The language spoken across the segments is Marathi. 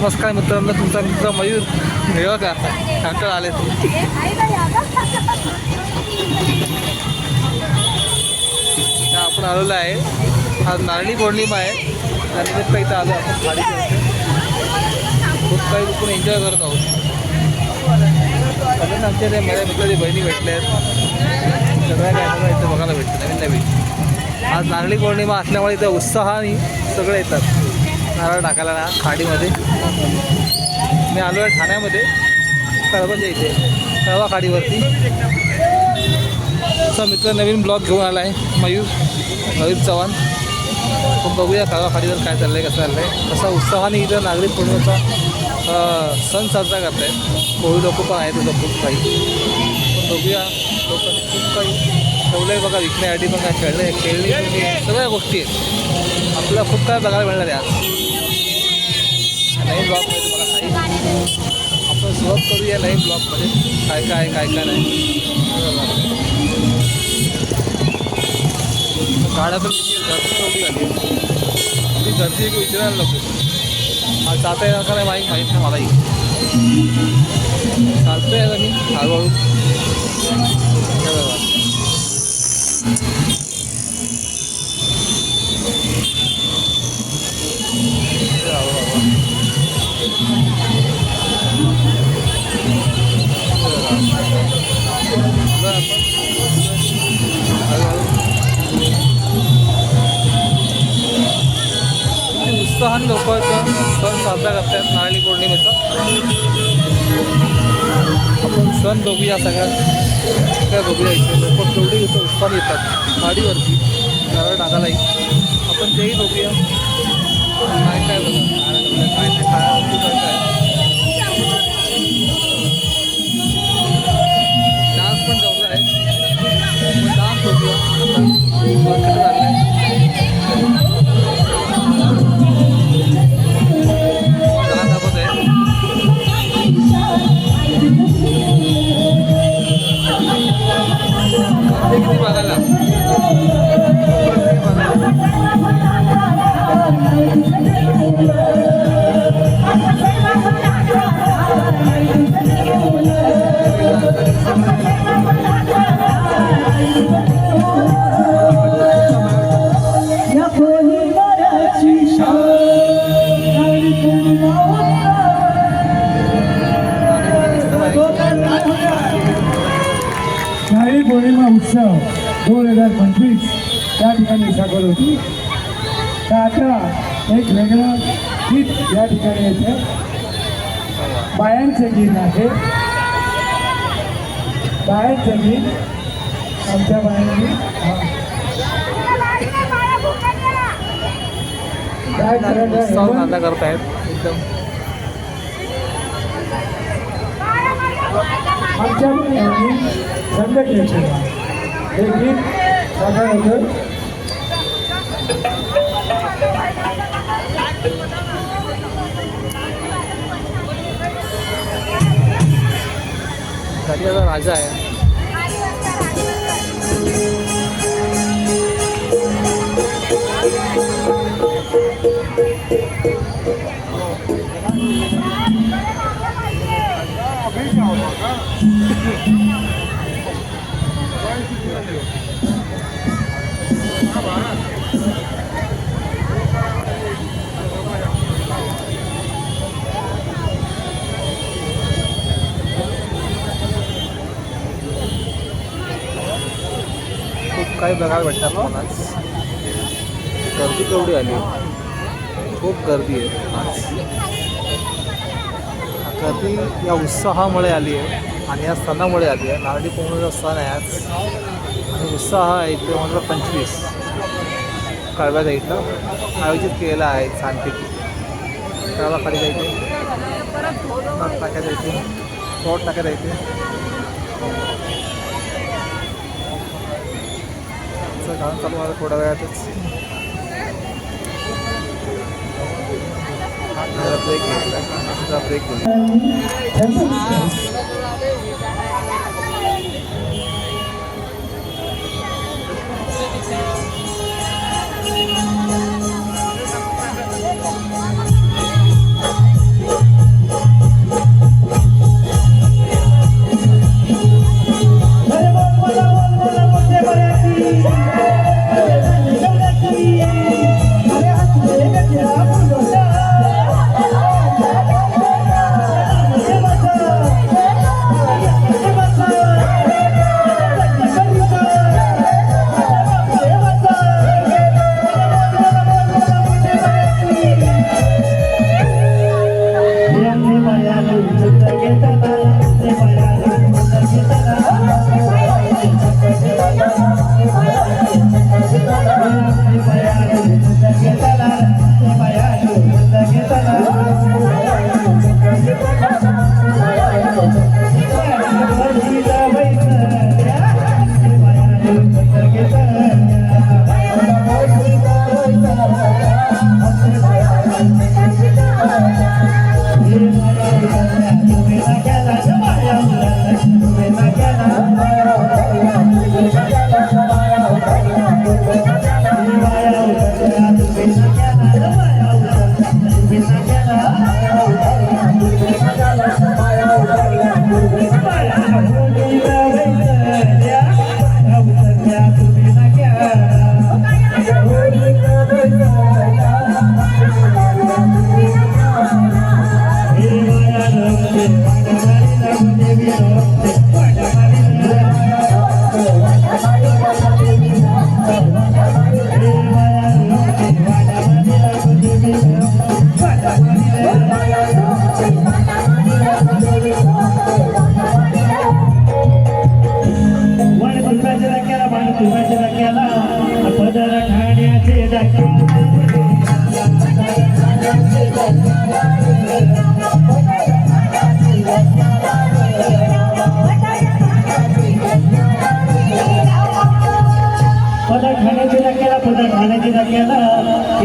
नमस्कार मित्रांनो तुमचा मित्र मयूर मिळवा का कांकळ आले आपण आलेलो आहे. आज नारळी पौर्णिमा आहे. त्यानिमित्त इथं आलो आपण गाडी खूप काही आपण एन्जॉय करत आहोत. सगळ्यांना आमच्या त्या माझ्या मित्राची बहिणी भेटल्या आहेत. सगळ्या इथं बघायला भेटतं नवीन नवीन आज नारळी पौर्णिमा असल्यामुळे इथं उत्साहाने सगळे येतात. नारळ टाकायला ना खाडीमध्ये. मी आलो आहे ठाण्यामध्ये कळवणच्या इथे कळवा खाडीवरती. असा मित्र नवीन ब्लॉग घेऊन आला आहे मयूर मयूर चव्हाण. पण बघूया कळवा खाडीवर काय चाललं आहे कसं चाललं आहे कसा उत्साहाने इथं नागरिक पौर्णिमेचा सण साजरा करत आहेत कोळी लोक पण आहेत तिथं खूप काही. पण बघूया लोकांनी खूप काही ठेवलं आहे बघा विकण्यासाठी पण काय खेळलं आहे खेळणी सगळ्या गोष्टी आहेत. आपल्याला खूप काय बघायला मिळणार आहे आज. नवीन ब्लॉगमध्ये तुम्हाला काही आपण सुरुवात करूया नवीन ब्लॉगमध्ये काय काय आहे, काय काय नाही. गाड्या तर गर्दी केवढी झाली? ती गर्दी एक विचारायला नको. आज जाता येणार का नाही माहीत माहीत नाही मलाही. चालतोय आता मी हळूहळू. किती उत्साहाने लोक सण साजरा करतात नारळी पौर्णिमेचा. आपण सण बघूया सगळ्यात. काय बघूया इथे. लोक तेवढे इथं उत्पन्न येतात. गाडीवरती नारळ टाकायलाही. आपण तेही बघूया. काय काय बघा? नारळ टाकलं, काय काय काय काय? किती बघायला गीत आहे. बायांचं गीत. आमच्या बायांनी हा. काय करायचं करतायत एकदम. आमच्या घेतलेला हे गीत होतं दर्याचा राजा आहे. काही बघायला भेटतात मला. गर्दी केवढी आली. खूप गर्दी आहे. आज गर्दी या उत्साहामुळे आली आहे आणि या सणामुळे आली आहे. नारळी पौर्णिमेचा सण आहे आज. आणि उत्साह आहे ते म्हणजे पंचवीस. कळव्या साईडला आयोजित केलेला आहे छानपैकी कळवा खाली जायचे. नट टाकायचं प्लॉट शॉर्ट टाकायचं इथे आमचं काम चालू आहे थोड्या वेळातच. ब्रेक घेतला ब्रेक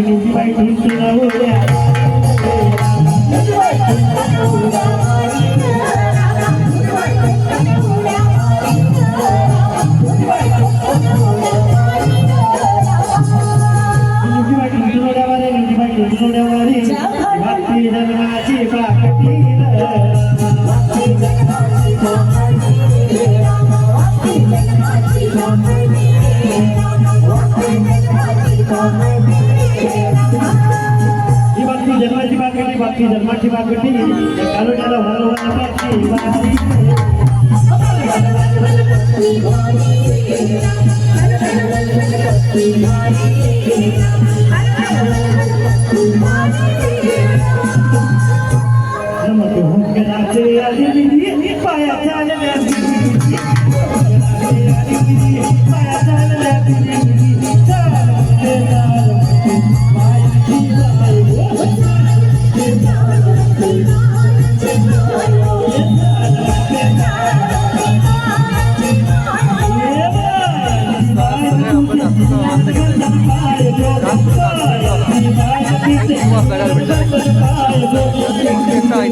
อยู่ที่ใบ पाठी जन्माची मागणी तालुक्याला पाया झालेल्या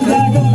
Obrigado.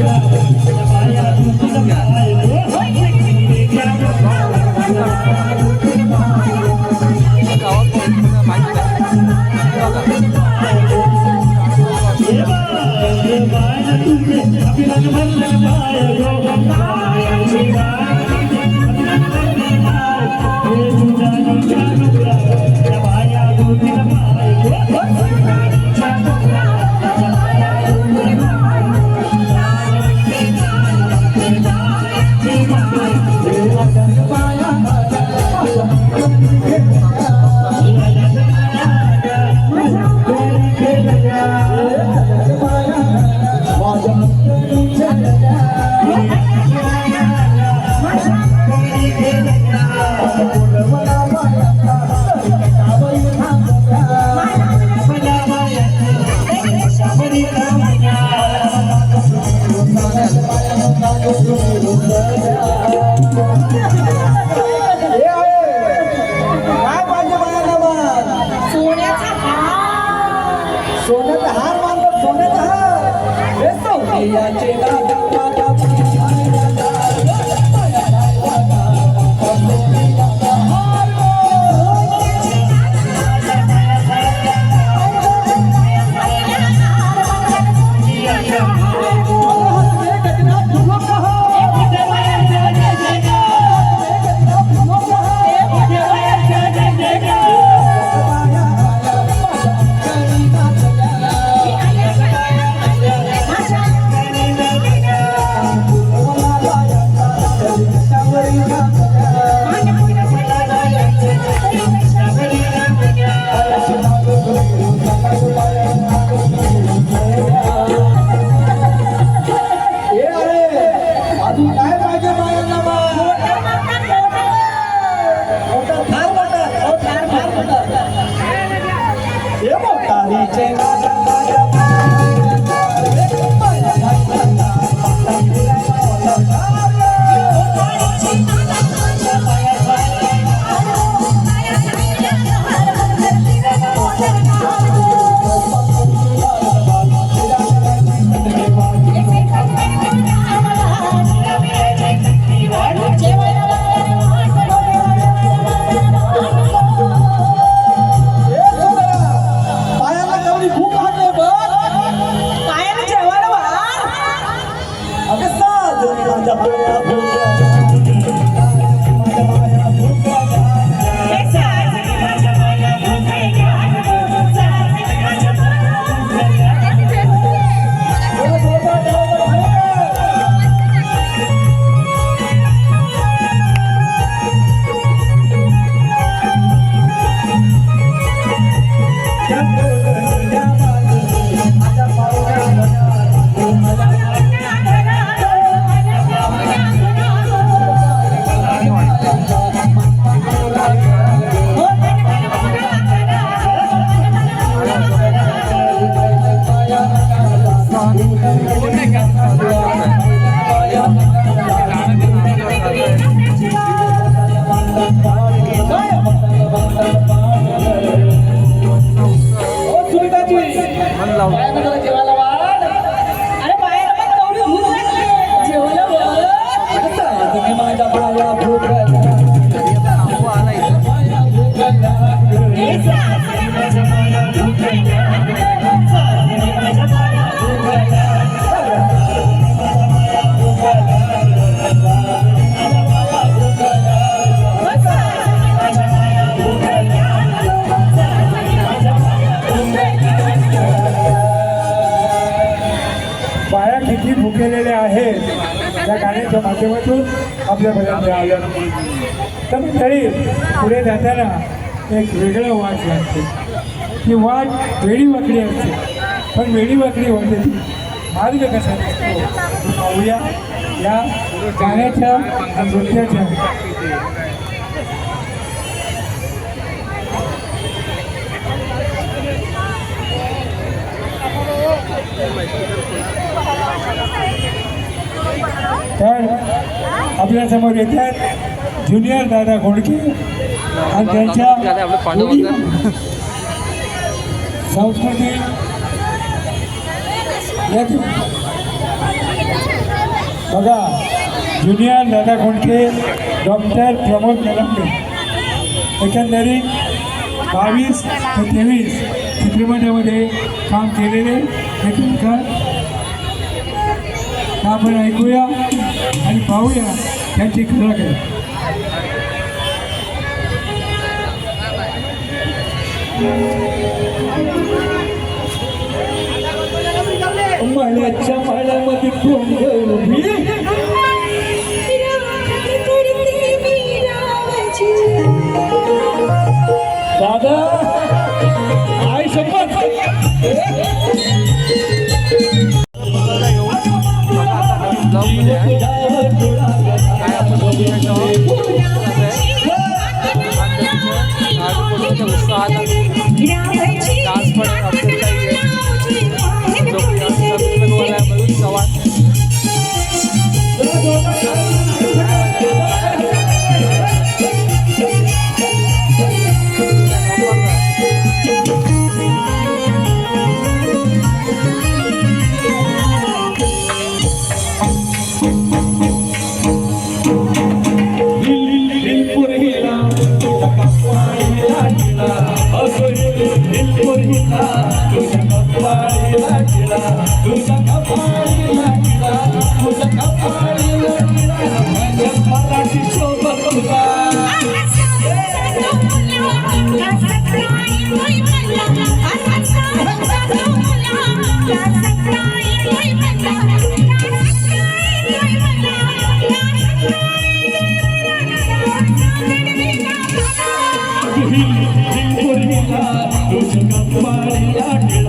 तर तरी पुढे जाताना एक वेगळं वाट लागते. ती वाट वेडी वाकडी असते. पण वेडी वाकडी होते ती मार्ग कसा असतो पाहूया या गाण्याच्या आणि नृत्याच्या. तर आपल्यासमोर येतात ज्युनियर दादा घोडके आणि त्यांच्या संस्कृती. बघा ज्युनियर दादा खोंडके डॉक्टर प्रमोद कलंबे एकंदरीत बावीस ते तेवीस चित्रपटामध्ये काम केलेले कलाकार आपण ऐकूया आणि पाहूया त्यांची कलाकार मळ्याच्या मळ्यामध्ये कोण उभी Maria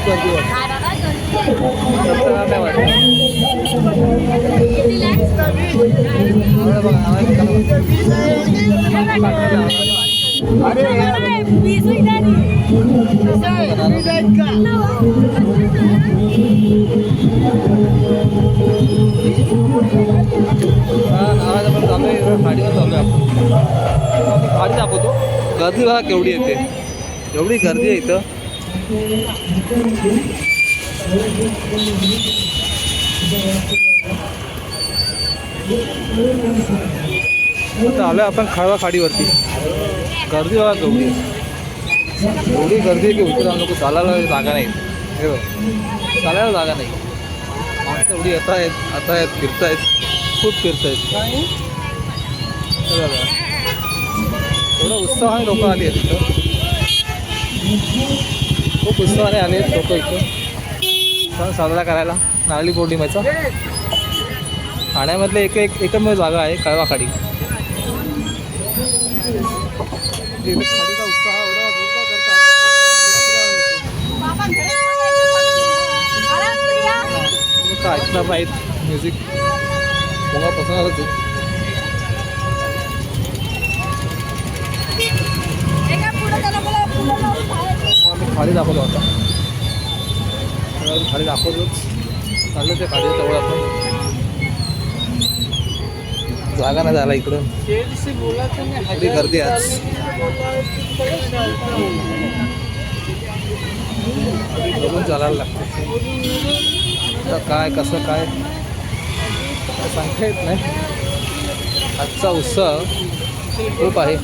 खूप गर्दी वाटते रस्त्याला नाही आज आपण चालू आहे इकडं चालू आहे आपण दाखवतो गर्दी बघा केवढी येते एवढी गर्दी आहे इथं. आता आलो आपण खळवा खाडीवरती. गर्दी बघा केवढी एवढी गर्दी आहे की उतरा नको चालायला जागा नाही. हे बघ चालायला जागा नाही. माणसं एवढी येत आहेत आता आहेत फिरत आहेत खूप फिरत आहेत एवढं उत्साहाने लोक आली आहेत तिथं खूप उत्सवाने आले लोक इथे. सण साजरा करायला नारळी पौर्णिमेचा. ठाण्यामधले एक एक एकमेव जागा आहे कळवाखाडी. खाडीचा उत्साह एवढा जोरदार करतात. तुम्ही काय ऐकणार नाहीत? म्युझिक मुळापासून आलंच खाली दाखवतो आता तर आम्ही खाली दाखवतोच चाललं ते खाली तेवढं आपण. जागा नाही झाला इकडं गर्दी आज. बघून चालायला लागतं. काय कसं काय सांगता येत नाही. आजचा उत्सव खूप आहे.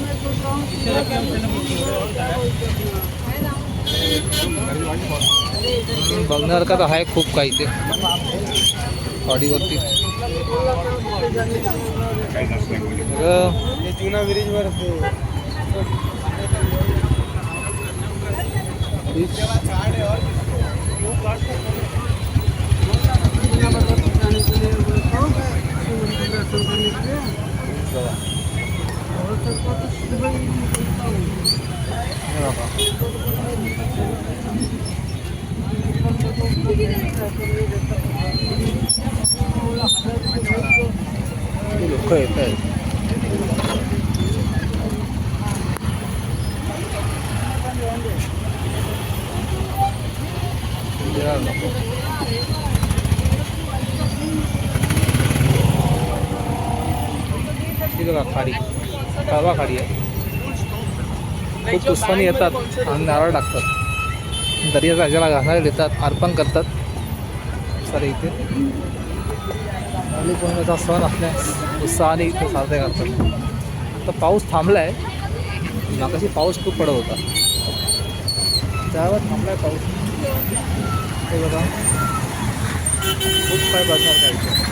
बघण्यासारखं तर आहे खूप काही ते. गाडीवरती जुना ब्रिजवर लोक येत आहेत या नको. ही बघा खाडी कालवा खाडी आहे खूप पुष्पाने येतात आणि नारळ टाकतात. दर्या राजाला घासायला देतात अर्पण करतात. सारे इथे. नारळी पौर्णिमेचा सण असल्यास उत्साहाने इथे साजरे करतात. तर पाऊस थांबला आहे मागाशी पाऊस खूप पडत होता. त्यावर थांबला आहे पाऊस. हे बघा. खूप काय बघणार काय इथे.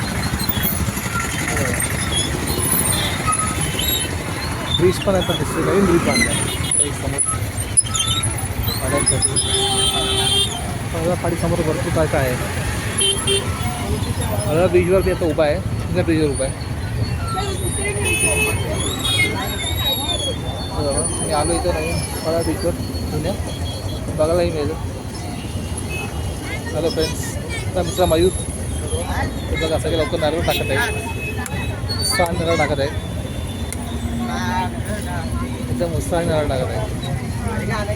हे ब्रिज पण आता दिसते नवीन ब्रिज बांधला आहे समोर समोर भरपूर काय काय आहे? हळद ब्रिजवरती आता उभा आहे. दुसऱ्या ब्रिजवर उभा आहे? मी आलो इथं नाही. हळद ब्रिजवर जुन्या बघायलाही मिळेल. हॅलो फ्रेंड्स मित्र मयूर. हे बघा सगळे लवकर नारळ टाकत आहे सहा नारळ टाकत आहे एकदम उत्साहाने नारळ टाकत आहे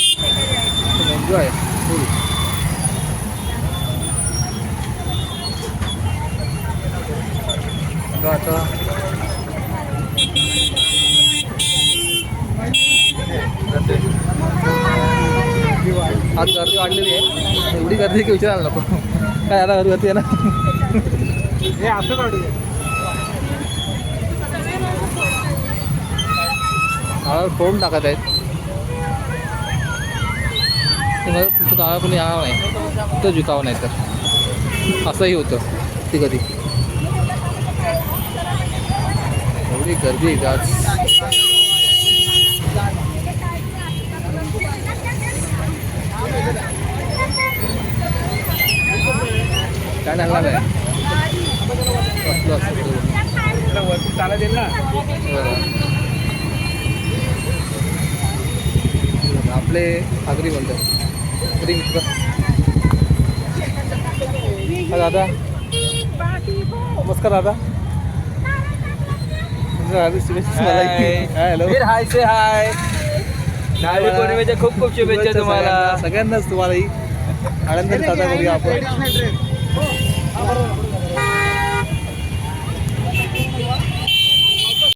मेंदू आहे फुल बघा आता जाते. आज गर्दी वाढलेली आहे एवढी गर्दी की विचारायला नको. काय आता गर्दी आहे ना? हे असं काढू फोडून टाकत आहेत. तुमचं नारळ कोणी येणार नाही. तिथं विकावं नाही तर. असंही होतं. ती कधी. एवढी गर्दी आहे काय ना आपले आगरी म्हणतात आगरी मित्र. हा दादा. नमस्कार दादा. हॅलो हाय से हाय नारळी पौर्णिमेच्या खूप खूप शुभेच्छा तुम्हाला सगळ्यांनाच तुम्हालाही आनंदाने साजरा करूया आपण.